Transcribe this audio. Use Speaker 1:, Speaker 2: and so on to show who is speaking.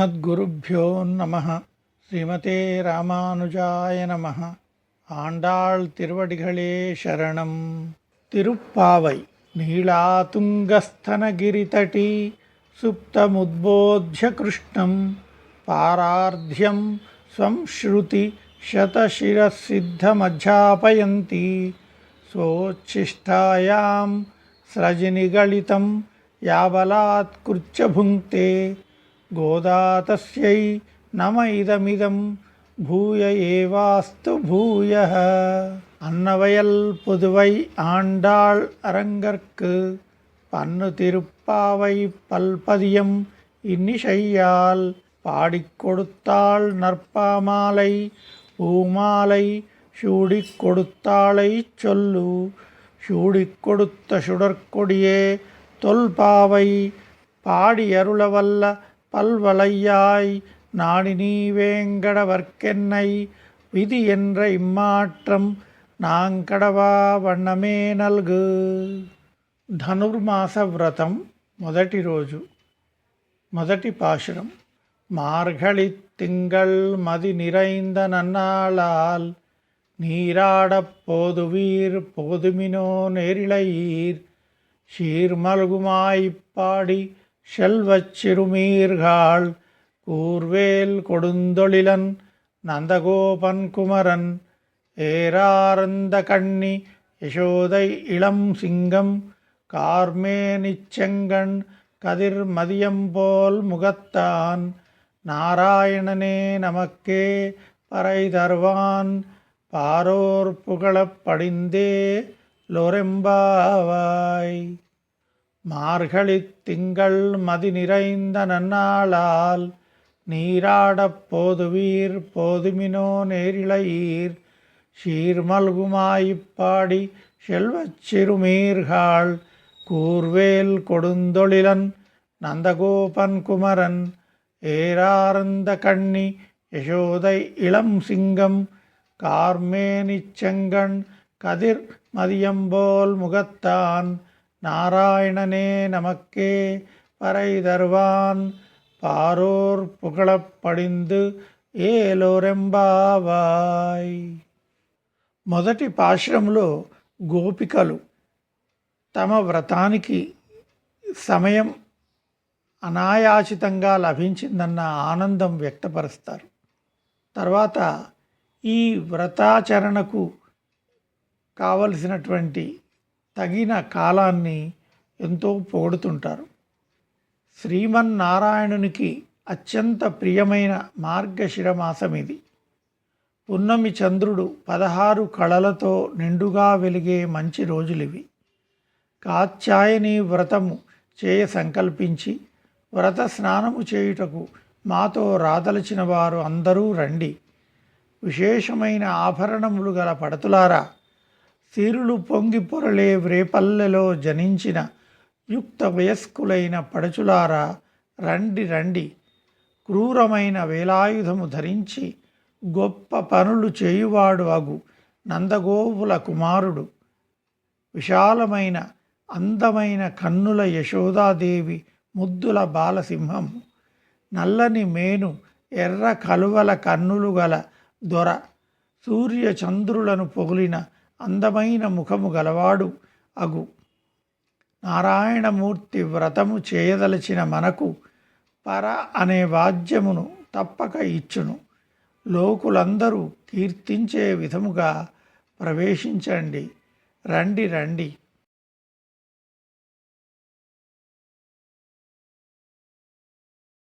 Speaker 1: శ్రీమద్గురుభ్యో నమ శ్రీమతే రామానుజాయ నమ ఆండాళ్ తిరువడిகளே శరణం తిరుప్పావై నీళాతుంగస్థనగిరితటి సుప్తముద్బోధ్య కృష్ణం పారార్ధ్యం స్వం శృతి శతశిరసిద్ధమధ్యాపయంతి సోచ్ఛిష్టాయాం స్రజనిగళితం యావలాత్కృత్యభుంక్తే गोदा तस्यै नम इदमिदं பூய ஏவாஸ்து பூயः அன்னவயல் புதுவை ஆண்டாள் அரங்கற்கு பன்னு திருப்பாவை பல்பதியம் இன்னிசையால் பாடிக் கொடுத்தாள் நற்பாமாலை பூமாலை சூடிக் கொடுத்தாளைச் சொல்லு சூடிக் கொடுத்த சுடற்கொடியே தொல்பாவை பாடியருளவல்ல பல்வளையாய் நாடினீ வேங்கடவர்க்கென்னை விதி என்ற இம்மாற்றம் நாங்கடவா வண்ணமே நல்கு. ధనుర్మాస వ్రతం మొదటి రోజు మొదటి పాశురం మార్గళి తింగళ్ మది నిరైந்த నన్నాళాల్ நீராட போதுவீர் போதுமினோ நேரிழையீர். சீர்மல்குமாய்ப்பாடி செல்வச் சிறுமீர்காள் கூர்வேல் கொடுந்தொழிலன் நந்தகோபன் குமரன் ஏராரந்த கண்ணி யசோதை இளம் சிங்கம் கார்மேனிச்செங்கண் கதிர் மதியம்போல் முகத்தான் நாராயணனே நமக்கே பறை தருவான் பாரோர் புகழப் படிந்தே லொரெம்பாவாய். மார்கழித் திங்கள் மதி நிறைந்த நன்னாளால் நீராடப் போதுவீர் போதுமினோ நேரிழையீர். சீர்மல்குமாயிப்பாடி செல்வச் சிறுமீர்காள் கூர்வேல் கொடுந்தொழிலன் நந்தகோபன் குமரன் ஏரார்ந்த கண்ணி யசோதை இளம் சிங்கம் கார்மேனிச் செங்கண் கதிர் மதியம்போல் முகத்தான். நாராயணனே நமக்கே பறை தருவான் పారోర్ పుగళప్ పడిందు ఏలోరెంబావాయ్ మొదటి పాశ్రంలో గోపికలు తమ వ్రతానికి సమయం అనాయాచితంగా లభించిందన్న ఆనందం వ్యక్తపరుస్తారు తర్వాత ఈ వ్రతాచరణకు కావలసినటువంటి తగిన కాలాన్ని ఎంతో పొగుడుతుంటారు. శ్రీమన్నారాయణునికి అత్యంత ప్రియమైన మార్గశిరమాసం ఇది. పున్నమి చంద్రుడు పదహారు కళలతో నిండుగా వెలిగే మంచి రోజులివి. కాత్యాయని వ్రతము చేయ సంకల్పించి వ్రత స్నానము చేయుటకు మాతో రాదలచిన వారు అందరూ రండి. విశేషమైన ఆభరణములు గల పడతులారా సిరులు పొంగి పొరలే వ్రేపల్లెలో జనించిన యుక్త వయస్కులైన పడచులారా రండి రండి. క్రూరమైన వేలాయుధము ధరించి గొప్ప పనులు చేయువాడు అగు నందగోవుల కుమారుడు. విశాలమైన అందమైన కన్నుల యశోదాదేవి ముద్దుల బాలసింహం. నల్లని మేను ఎర్ర కలువల కన్నులు గల దొర. సూర్యచంద్రులను పొగిలిన అందమైన ముఖము గలవాడు అగు. నారాయణమూర్తి వ్రతము చేయదలచిన మనకు పర అనే వాద్యమును తప్పక ఇచ్చును. లోకులందరూ కీర్తించే విధముగా ప్రవేశించండి. రండి రండి.